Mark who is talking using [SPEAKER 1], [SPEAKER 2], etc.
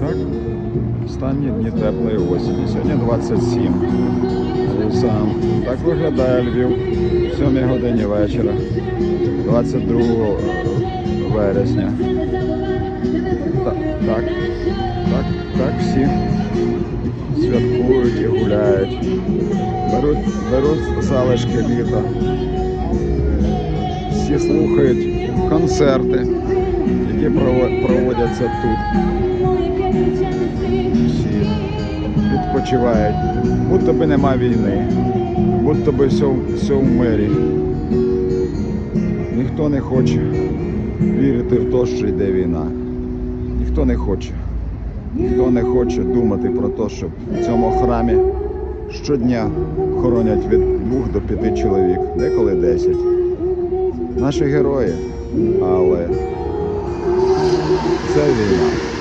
[SPEAKER 1] Так, останні дні теплої осені. Сьогодні 27. Сам. Так виглядає Львів о 7 годині вечора, 22 вересня. Так, так, так, так всі святкують і гуляють. Беруть, беруть залишки літа. Всі слухають концерти, які проводяться тут. Всі відпочивають. Будто би нема війни, будто би все, все в мирі. Ніхто не хоче вірити в те, що йде війна. Ніхто не хоче. Ніхто не хоче думати про те, що в цьому храмі щодня хоронять від двох до п'яти чоловік, деколи десять. Наші герої, але це війна.